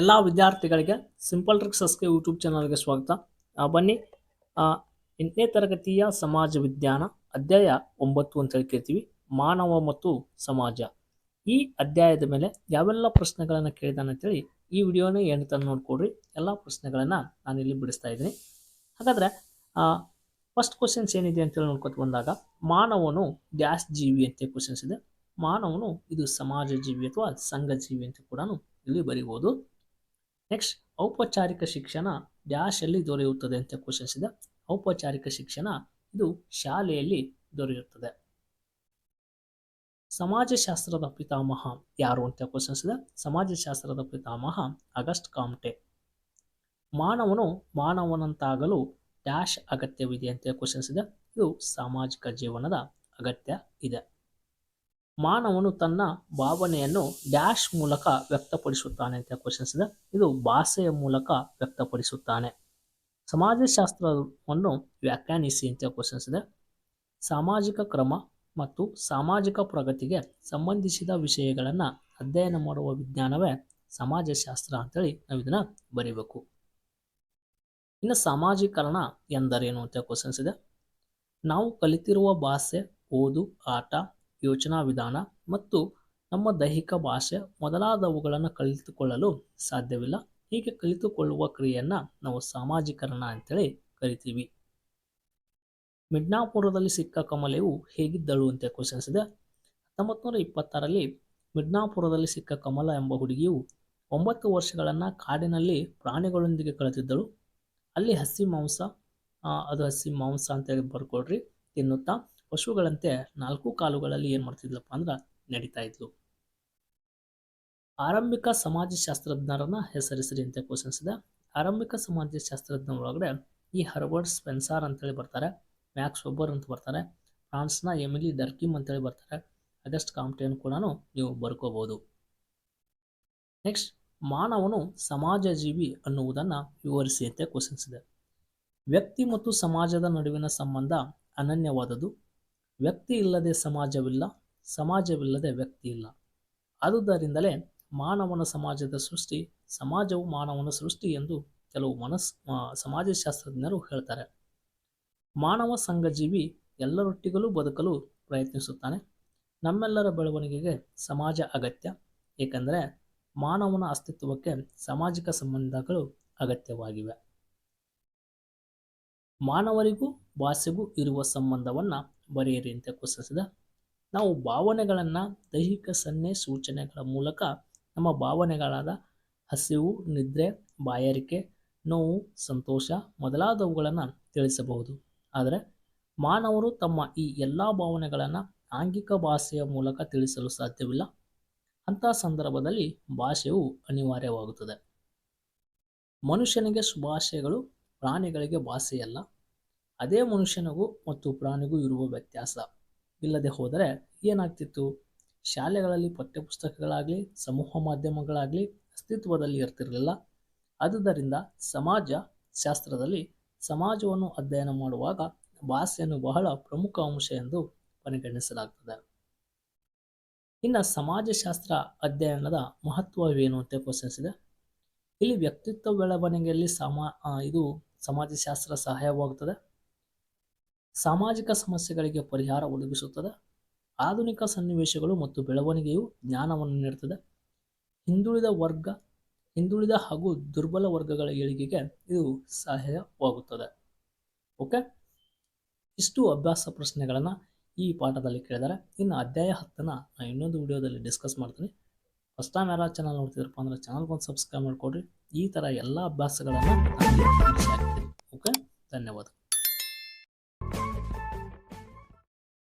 ಎಲ್ಲ ವಿದ್ಯಾರ್ಥಿಗಳಿಗೆ simple ಟ್ರಿಕ್ಸಸ್ಗೆ YouTube ಚಾನಲ್ಗೆ ಸ್ವಾಗತ. ಬನ್ನಿ. ಎಂಟನೇ ತರಗತಿಯ ಸಮಾಜ ವಿಜ್ಞಾನ ಅಧ್ಯಾಯ ಒಂಬತ್ತು ಅಂತ ಹೇಳಿ ಕೇಳ್ತೀವಿ. ಮಾನವ ಮತ್ತು ಸಮಾಜ. ಈ ಅಧ್ಯಾಯದ ಮೇಲೆ ಯಾವೆಲ್ಲ ಪ್ರಶ್ನೆಗಳನ್ನು ಕೇಳಿದಾನೆ ಅಂತೇಳಿ ಈ ವಿಡಿಯೋನ ಏನು ತನಕ ನೋಡ್ಕೊಡ್ರಿ ಎಲ್ಲ ಪ್ರಶ್ನೆಗಳನ್ನು ನಾನು ಇಲ್ಲಿ ಬಿಡಿಸ್ತಾ ಇದ್ದೀನಿ. ಹಾಗಾದರೆ ಫಸ್ಟ್ ಕ್ವಶನ್ಸ್ ಏನಿದೆ ಅಂತೇಳಿ ನೋಡ್ಕೊತ ಬಂದಾಗ, ಮಾನವನು ಡ್ಯಾಶ್ ಜೀವಿ ಅಂತ ಕ್ವಶನ್ಸ್ ಇದೆ. ಮಾನವನು ಇದು ಸಮಾಜ ಜೀವಿ ಅಥವಾ ಸಂಘ ಜೀವಿ ಅಂತ ಕೂಡ ಇಲ್ಲಿ ಬರೀಬೋದು. ನೆಕ್ಸ್ಟ್ ಔಪಚಾರಿಕ ಶಿಕ್ಷಣ ಡ್ಯಾಶ್ ಅಲ್ಲಿ ದೊರೆಯುತ್ತದೆ ಅಂತ ಕ್ವಶನ್ಸ್ ಇದೆ. ಔಪಚಾರಿಕ ಶಿಕ್ಷಣ ಇದು ಶಾಲೆಯಲ್ಲಿ ದೊರೆಯುತ್ತದೆ. ಸಮಾಜಶಾಸ್ತ್ರದ ಪಿತಾಮಹ ಯಾರು ಅಂತ ಕ್ವಶನ್ಸ್ ಇದೆ. ಸಮಾಜಶಾಸ್ತ್ರದ ಪಿತಾಮಹ ಅಗಸ್ಟ್ ಕಾಮ್ಟೆ. ಮಾನವನು ಮಾನವನಂತಾಗಲು ಡ್ಯಾಶ್ ಅಗತ್ಯವಿದೆ ಅಂತ ಕ್ವಶನ್ಸ್ ಇದೆ. ಇದು ಸಾಮಾಜಿಕ ಜೀವನದ ಅಗತ್ಯ ಇದೆ. ಮಾನವನು ತನ್ನ ಭಾವನೆಯನ್ನು ಡ್ಯಾಶ್ ಮೂಲಕ ವ್ಯಕ್ತಪಡಿಸುತ್ತಾನೆ ಅಂತ ಕ್ವಶನ್ಸ್ ಇದೆ. ಇದು ಭಾಷೆಯ ಮೂಲಕ ವ್ಯಕ್ತಪಡಿಸುತ್ತಾನೆ. ಸಮಾಜಶಾಸ್ತ್ರವನ್ನು ವ್ಯಾಖ್ಯಾನಿಸಿ ಅಂತ ಕ್ವಶನ್ಸ್ ಇದೆ. ಸಾಮಾಜಿಕ ಕ್ರಮ ಮತ್ತು ಸಾಮಾಜಿಕ ಪ್ರಗತಿಗೆ ಸಂಬಂಧಿಸಿದ ವಿಷಯಗಳನ್ನು ಅಧ್ಯಯನ ಮಾಡುವ ವಿಜ್ಞಾನವೇ ಸಮಾಜಶಾಸ್ತ್ರ ಅಂತೇಳಿ ನಾವು ಇದನ್ನ ಬರೀಬೇಕು. ಇನ್ನು ಸಾಮಾಜೀಕರಣ ಎಂದರೇನು ಅಂತ ಕ್ವಶನ್ಸ್ ಇದೆ. ನಾವು ಕಲಿತಿರುವ ಭಾಷೆ, ಓದು, ಆಟ ಯೋಚನಾ ವಿಧಾನ ಮತ್ತು ನಮ್ಮ ದೈಹಿಕ ಭಾಷೆ ಮೊದಲಾದವುಗಳನ್ನು ಕಲಿತುಕೊಳ್ಳಲು ಸಾಧ್ಯವಿಲ್ಲ. ಹೀಗೆ ಕಲಿತುಕೊಳ್ಳುವ ಕ್ರಿಯೆಯನ್ನು ನಾವು ಸಾಮಾಜಿಕರಣ ಅಂತೇಳಿ ಕರಿತೀವಿ. ಮಿಡ್ನಾಪುರದಲ್ಲಿ ಸಿಕ್ಕ ಕಮಲೆಯು ಹೇಗಿದ್ದಳು ಅಂತ ಕ್ವಶನ್ಸ್ ಇದೆ. ಹತ್ತೊಂಬತ್ತು ನೂರ ಇಪ್ಪತ್ತಾರಲ್ಲಿ ಮಿಡ್ನಾಪುರದಲ್ಲಿ ಸಿಕ್ಕ ಕಮಲ ಎಂಬ ಹುಡುಗಿಯು ಒಂಬತ್ತು ವರ್ಷಗಳನ್ನು ಕಾಡಿನಲ್ಲಿ ಪ್ರಾಣಿಗಳೊಂದಿಗೆ ಕಳೆದಿದ್ದಳು. ಅಲ್ಲಿ ಹಸಿ ಮಾಂಸ ಅದು ಹಸಿ ಮಾಂಸ ಅಂತ ಬರ್ಕೊಡ್ರಿ ತಿನ್ನುತ್ತಾ ಪಶುಗಳಂತೆ ನಾಲ್ಕು ಕಾಲುಗಳಲ್ಲಿ ಏನು ಮಾಡ್ತಿದ್ಲಪ್ಪ ಅಂದ್ರೆ ನಡೀತಾ ಇದ್ಲು. ಆರಂಭಿಕ ಸಮಾಜಶಾಸ್ತ್ರಜ್ಞರನ್ನ ಹೆಸರಿಸಿರಿ ಅಂತ ಕ್ವಶನ್ಸ್ ಇದೆ. ಆರಂಭಿಕ ಸಮಾಜಶಾಸ್ತ್ರಜ್ಞರ ಒಳಗಡೆ ಈ ಹರ್ಬರ್ಟ್ ಸ್ಪೆನ್ಸಾರ್ ಅಂತೇಳಿ ಬರ್ತಾರೆ, ಮ್ಯಾಕ್ಸ್ ಒಬ್ಬರ್ ಅಂತ ಬರ್ತಾರೆ, ಫ್ರಾನ್ಸ್ನ ಎಮಿಲಿ ಡರ್ಕಿಮ್ ಅಂತೇಳಿ ಬರ್ತಾರೆ ಅಗಸ್ಟ್ ಕಾಂಪ್ಟೇನ್ ಕೂಡ ನೀವು ಬರ್ಕೋಬಹುದು ನೆಕ್ಸ್ಟ್, ಮಾನವನು ಸಮಾಜ ಜೀವಿ ಅನ್ನುವುದನ್ನು ವಿವರಿಸಿ ಅಂತ ಕ್ವಶನ್ಸ್ ಇದೆ. ವ್ಯಕ್ತಿ ಮತ್ತು ಸಮಾಜದ ನಡುವಿನ ಸಂಬಂಧ ಅನನ್ಯವಾದದ್ದು ವ್ಯಕ್ತಿ ಇಲ್ಲದೆ ಸಮಾಜವಿಲ್ಲ, ಸಮಾಜವಿಲ್ಲದೆ ವ್ಯಕ್ತಿ ಇಲ್ಲ. ಆದುದರಿಂದಲೇ ಮಾನವನ ಸಮಾಜದ ಸೃಷ್ಟಿ ಸಮಾಜವು ಮಾನವನ ಸೃಷ್ಟಿ ಎಂದು ಕೆಲವು ಮನಸ್ ಸಮಾಜಶಾಸ್ತ್ರಜ್ಞರು ಹೇಳ್ತಾರೆ. ಮಾನವ ಸಂಘಜೀವಿ ಎಲ್ಲರೊಟ್ಟಿಗಲೂ ಬದುಕಲು ಪ್ರಯತ್ನಿಸುತ್ತಾನೆ. ನಮ್ಮೆಲ್ಲರ ಬೆಳವಣಿಗೆಗೆ ಸಮಾಜ ಅಗತ್ಯ, ಏಕೆಂದರೆ ಮಾನವನ ಅಸ್ತಿತ್ವಕ್ಕೆ ಸಾಮಾಜಿಕ ಸಂಬಂಧಗಳು ಅಗತ್ಯವಾಗಿವೆ. ಮಾನವರಿಗೂ ಭಾಷೆಗೂ ಇರುವ ಸಂಬಂಧವನ್ನು ಬರೆಯಿರಿ ಅಂತ ಕುಸಿಸಿದ. ನಾವು ಭಾವನೆಗಳನ್ನು ದೈಹಿಕ ಸನ್ನೆ ಸೂಚನೆಗಳ ಮೂಲಕ ನಮ್ಮ ಭಾವನೆಗಳಾದ ಹಸಿವು, ನಿದ್ರೆ, ಬಾಯಾರಿಕೆ, ನೋವು, ಸಂತೋಷ ಮೊದಲಾದವುಗಳನ್ನು ತಿಳಿಸಬಹುದು. ಆದರೆ ಮಾನವರು ತಮ್ಮ ಈ ಎಲ್ಲ ಭಾವನೆಗಳನ್ನು ಆಂಗಿಕ ಭಾಷೆಯ ಮೂಲಕ ತಿಳಿಸಲು ಸಾಧ್ಯವಿಲ್ಲ. ಅಂತಹ ಸಂದರ್ಭದಲ್ಲಿ ಭಾಷೆಯು ಅನಿವಾರ್ಯವಾಗುತ್ತದೆ. ಮನುಷ್ಯನಿಗೆ ಶುಭಾಶಯಗಳು ಪ್ರಾಣಿಗಳಿಗೆ ಭಾಷೆಯಲ್ಲ. ಅದೇ ಮನುಷ್ಯನಿಗೂ ಮತ್ತು ಪ್ರಾಣಿಗೂ ಇರುವ ವ್ಯತ್ಯಾಸ. ಇಲ್ಲದೆ ಹೋದರೆ ಏನಾಗ್ತಿತ್ತು? ಶಾಲೆಗಳಲ್ಲಿ ಪಠ್ಯಪುಸ್ತಕಗಳಾಗಲಿ, ಸಮೂಹ ಮಾಧ್ಯಮಗಳಾಗಲಿ ಅಸ್ತಿತ್ವದಲ್ಲಿ ಇರ್ತಿರಲಿಲ್ಲ. ಆದುದರಿಂದ ಸಮಾಜ ಶಾಸ್ತ್ರದಲ್ಲಿ ಸಮಾಜವನ್ನು ಅಧ್ಯಯನ ಮಾಡುವಾಗ ಭಾಷೆಯನ್ನು ಬಹಳ ಪ್ರಮುಖ ಅಂಶ ಎಂದು ಪರಿಗಣಿಸಲಾಗ್ತದೆ. ಇನ್ನು ಸಮಾಜಶಾಸ್ತ್ರ ಅಧ್ಯಯನದ ಮಹತ್ವವೇನು ಅಂತ ಕ್ವಶನ್ಸ್ ಇದೆ. ಇಲ್ಲಿ ವ್ಯಕ್ತಿತ್ವ ಬೆಳವಣಿಗೆಯಲ್ಲಿ ಸಮಾ ಇದು ಸಮಾಜಶಾಸ್ತ್ರ ಸಹಾಯವಾಗುತ್ತದೆ ಸಾಮಾಜಿಕ ಸಮಸ್ಯೆಗಳಿಗೆ ಪರಿಹಾರ ಒದಗಿಸುತ್ತದೆ. ಆಧುನಿಕ ಸನ್ನಿವೇಶಗಳು ಮತ್ತು ಬೆಳವಣಿಗೆಯು ಜ್ಞಾನವನ್ನು ನೀಡುತ್ತದೆ. ಹಿಂದುಳಿದ ವರ್ಗ, ಹಿಂದುಳಿದ ಹಾಗೂ ದುರ್ಬಲ ವರ್ಗಗಳ ಏಳಿಗೆಗೆ ಇದು ಸಹಾಯವಾಗುತ್ತದೆ. ಓಕೆ ಇಷ್ಟು ಅಭ್ಯಾಸ ಪ್ರಶ್ನೆಗಳನ್ನು ಈ ಪಾಠದಲ್ಲಿ ಕೇಳಿದರೆ. ಇನ್ನು ಅಧ್ಯಾಯ ಹತ್ತನ್ನು ನಾನು ಇನ್ನೊಂದು ವಿಡಿಯೋದಲ್ಲಿ ಡಿಸ್ಕಸ್ ಮಾಡ್ತೀನಿ. ಫಸ್ಟ್ ಟೈಮ್ ಯಾರು ಚಾನಲ್ ನೋಡ್ತಿದ್ರಪ್ಪ ಅಂದರೆ ಚಾನಲ್ಗೊಂದು ಸಬ್ಸ್ಕ್ರೈಬ್ ಮಾಡಿಕೊಡ್ರಿ. ಈ ಥರ ಎಲ್ಲ ಅಭ್ಯಾಸಗಳನ್ನು ಓಕೆ ಧನ್ಯವಾದ.